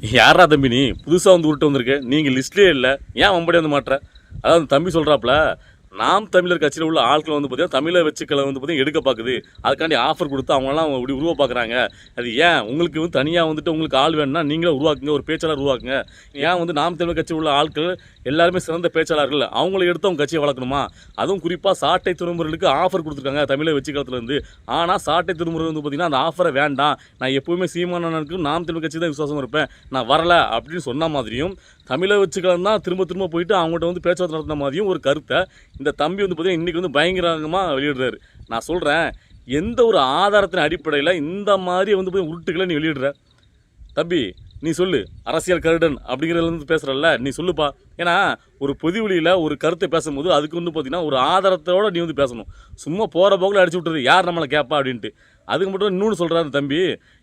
யாரா தம்பி நீ? புதுசாக வந்து உருட்டு வந்திருக்க. நீங்கள் லிஸ்ட்லேயே இல்லை. ஏன் வம்படி வந்து மாட்டுற? அதாவது தம்பி சொல்கிறாப்புல நாம் தமிழர் கட்சியில் உள்ள ஆட்கள் வந்து பார்த்தீங்கன்னா தமிழை வச்சுக்களை வந்து பார்த்தீங்கன்னா எடுக்க பார்க்குது அதுக்காண்டி ஆஃபர் கொடுத்து அவங்களாம் இப்படி உருவ பார்க்குறாங்க அது ஏன்? உங்களுக்கு வந்து தனியாக வந்துட்டு உங்களுக்கு ஆள் வேணும்னா நீங்களே உருவாக்குங்க ஒரு பேச்சாளர் உருவாக்குங்க. ஏன் வந்து நாம் தமிழர் கட்சியில் உள்ள ஆட்கள் எல்லாருமே சிறந்த பேச்சாளர்கள்? அவங்கள எடுத்து அவங்க கட்சியை வளர்க்கணுமா? அதுவும் குறிப்பாக சாட்டை திருமுறைகளுக்கு ஆஃபர் கொடுத்துருக்காங்க தமிழை வச்சுக்கிறதுலேருந்து ஆனால் சாட்டை திருமுறை வந்து பார்த்தீங்கன்னா அந்த ஆஃபரை வேண்டாம். நான் எப்போவுமே சீமானனுக்கு நாம் தமிழ் கட்சி தான் விசுவாசம் இருப்பேன். நான் வரல அப்படின்னு சொன்ன மாதிரியும் தமிழை வச்சுக்கலாம் தான் திரும்ப திரும்ப போயிட்டு அவங்கள்ட்ட வந்து பேச்சுவார்த்தை நடத்தின மாதிரியும் ஒரு கருத்தை இந்த தம்பி வந்து பார்த்தீங்கன்னா இன்றைக்கி வந்து பயங்கரமாக வெளியிடுறாரு. நான் சொல்கிறேன் எந்த ஒரு ஆதாரத்தின் அடிப்படையில் இந்த மாதிரி வந்து போய் உருட்டுக்களை நீ வெளியிடுற? தம்பி நீ சொல்லு அரசியல் கருடன் அப்படிங்கிறதுலேருந்து பேசுகிறல்ல நீ சொல்லுப்பா. ஏன்னா ஒரு பொதுவெளியில் ஒரு கருத்தை பேசும்போது அதுக்கு வந்து பார்த்தீங்கன்னா ஒரு ஆதாரத்தோட நீ வந்து பேசணும். சும்மா போகிற போக்கில் அடிச்சு விட்டுறது யார் நம்மளை கேட்பா அப்படின்ட்டு. அதுக்கு மட்டும் இன்னொன்று சொல்கிறாரு தம்பி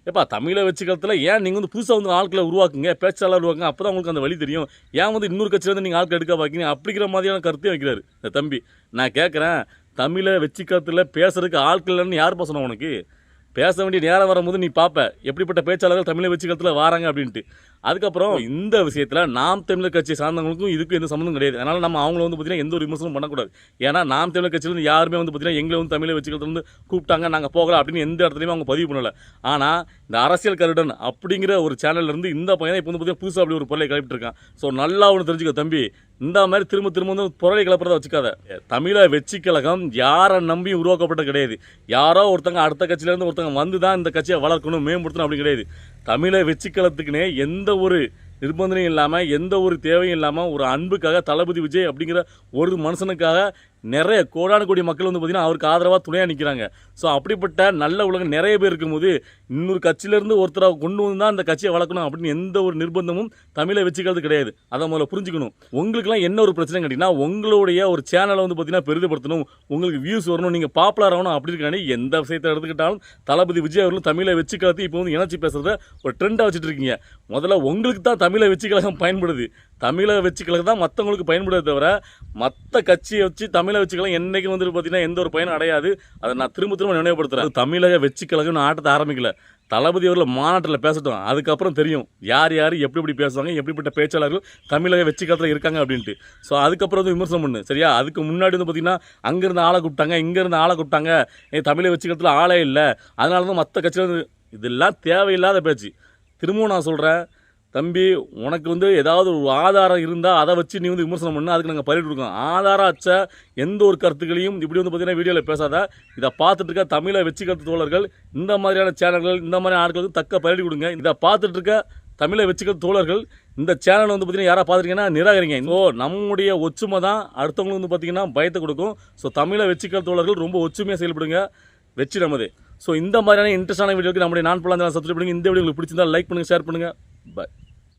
ஏப்பா தமிழை வச்சுக்கிறதுல ஏன் நீங்கள் வந்து புதுசாக வந்து ஆட்களை உருவாக்குங்க பேச்சாளர் உருவாக்குங்க அப்போ தான் உங்களுக்கு அந்த வழி தெரியும். ஏன் வந்து இன்னொரு கட்சியிலேருந்து நீங்கள் ஆட்கள் எடுக்க பார்க்கீங்க அப்படிங்கிற மாதிரியான கருத்தையும் வைக்கிறாரு. இந்த தம்பி நான் கேட்குறேன் தமிழை வச்சுக்கிறதுல பேசுறதுக்கு ஆட்கள் இல்லைன்னு யார் பேசணும் உனக்கு? பேச வேண்டிய நேரம் வரும்போது நீ பார்ப்ப எப்படிப்பட்ட பேச்சாளர்கள் தமிழை வச்சுக்கிறதுல வராங்க அப்படின்ட்டு. அதுக்கப்புறம் இந்த விஷயத்தில் நாம் தமிழர் கட்சி சார்ந்தவங்களுக்கும் இதுக்கும் எந்த சம்மந்தம் கிடையாது. அதனால் நம்ம அவங்கள வந்து பார்த்தீங்கன்னா எந்த ஒரு விமர்சனம் பண்ணக்கூடாது. ஏன்னா நாம் தமிழர் கட்சியிலேருந்து யாருமே வந்து பார்த்தீங்கன்னா எங்களை வந்து தமிழை வச்சுக்கிறது வந்து கூப்பிட்டாங்க நாங்கள் போகலாம் அப்படின்னு எந்த இடத்துலையுமே அவங்க பதிவு பண்ணலை. ஆனால் இந்த அரசியல் கருடன் அப்படிங்கிற ஒரு சேனல்லேருந்து இந்த பையனை இப்போ வந்து பார்த்தீங்கன்னா புதுசாக அப்படி ஒரு பொருளை கிளப்பிட்டுருக்கான் ஸோ நல்லா ஒன்று தெரிஞ்சுக்க தம்பி. இந்த மாதிரி திரும்ப திரும்ப வந்து பொருளை கிளப்புறத வச்சுக்காத. தமிழை வெற்றி கழகம் யாரை நம்பி உருவாக்கப்பட்ட கிடையாது. யாரோ ஒருத்தங்க அடுத்த கட்சியிலேருந்து ஒருத்தங்க வந்து தான் இந்த கட்சியை வளர்க்கணும் மேம்படுத்தணும் அப்படி கிடையாது. தமிழை வெற்றிக்கலத்துக்குனே எந்த ஒரு நிர்பந்தனையும் இல்லாமல் எந்த ஒரு தேவையும் இல்லாமல் ஒரு அன்புக்காக தளபதி விஜய் அப்படிங்கிற ஒரு மனுஷனுக்காக நிறைய கோடான கோடி மக்கள் வந்து பார்த்திங்கன்னா அவருக்கு ஆதரவாக துணையாக நிற்கிறாங்க ஸோ அப்படிப்பட்ட நல்ல உலகம் நிறைய பேர் இருக்கும்போது இன்னொரு கட்சியிலேருந்து ஒருத்தராக கொண்டு வந்து தான் அந்த கட்சியை வளர்க்கணும் அப்படின்னு எந்த ஒரு நிர்பந்தமும் தமிழை வச்சுக்கிறது கிடையாது. அதை முதல்ல புரிஞ்சுக்கணும். உங்களுக்குலாம் என்ன ஒரு பிரச்சனை கேட்டிங்கன்னா உங்களுடைய ஒரு சேனலை வந்து பார்த்திங்கன்னா பெரிதுபடுத்தணும். உங்களுக்கு வியூஸ் வரணும் நீங்கள் பாப்புலர் ஆகணும் அப்படி எந்த விஷயத்தை எடுத்துக்கிட்டாலும் தளபதி விஜய் அவர்களும் தமிழை வச்சுக்கிறது இப்போ வந்து இணைச்சி பேசுகிறத ஒரு ட்ரெண்டாக வச்சுட்டு இருக்கீங்க. முதல்ல உங்களுக்கு தான் தமிழை வச்சு கழகம் பயன்படுது. தமிழை வச்சு கழகம் தான் மற்றவங்களுக்கு பயன்படுத தவிர மற்ற கட்சியை வச்சு தமிழை வச்சுக்கலக என்றைக்கும் வந்துட்டு பார்த்தீங்கன்னா எந்த ஒரு பயனும் அடையாது. அதை நான் திரும்ப திரும்ப நினைவுபடுத்துகிறேன் தமிழக வெச்சு கழகம்னு ஆட்டத்தை ஆரம்பிக்கல. தளபதி அவர்கள் மாநாட்டில் பேசட்டும். அதுக்கப்புறம் தெரியும். யார் யார் எப்படி எப்படி பேசுவாங்க எப்படிப்பட்ட பேச்சாளர்கள் தமிழக வெற்றி காலத்தில் இருக்காங்க அப்படின்ட்டு. ஸோ அதுக்கப்புறம் வந்து விமர்சனம் பண்ணு. சரியா? அதுக்கு முன்னாடி வந்து பார்த்தீங்கன்னா அங்கேருந்து ஆளை கூப்பிட்டாங்க இங்கேருந்து ஆளை கூப்பிட்டாங்க. ஏ தமிழை வெற்றி காலத்தில் ஆளே இல்லை. அதனால தான் மற்ற கட்சியில் இதெல்லாம் தேவையில்லாத பேச்சு. திரும்பவும் நான் சொல்கிறேன் தம்பி உனக்கு வந்து ஏதாவது ஒரு ஆதாரம் இருந்தால் அதை வச்சு நீ வந்து விமர்சனம் பண்ணால் அதுக்கு நாங்கள் பயிர் கொடுக்கோம் ஆதாரம் அச்ச எந்த ஒரு கருத்துக்களையும் இப்படி வந்து பார்த்தீங்கன்னா வீடியோவில் பேசாத. இதை பார்த்துட்டு இருக்க தமிழை வெற்றி கருத்து தோழர்கள் இந்த மாதிரியான சேனல்கள் இந்த மாதிரி ஆட்களுக்கு தக்க பயிர் கொடுங்க. இதை பார்த்துட்டு இருக்க தமிழை வச்சுக்கிற தோழர்கள் இந்த சேனல் வந்து பார்த்தீங்கன்னா யாராக பார்த்துருக்கீங்கன்னா நிராகரிங்க. ஸோ நம்முடைய ஒற்றுமை தான் அடுத்தவங்களுக்கு வந்து பார்த்தீங்கன்னா பயத்தை கொடுக்கும். ஸோ தமிழை வச்சுக்கிற தோழர்கள் ரொம்ப ஒற்றுமையாக செயல்படுங்க. வெற்றி நமது. ஸோ இந்த மாதிரியான இன்ட்ரெஸ்டான வீடியோக்கு நம்முடைய நான் பலாம் சப்ஸ்கிரைப் பண்ணுங்கள் இந்த வீடியோ உங்களுக்கு பிடிச்சிருந்தா லைக் பண்ணுங்கள் ஷேர் பண்ணுங்கள் பாய்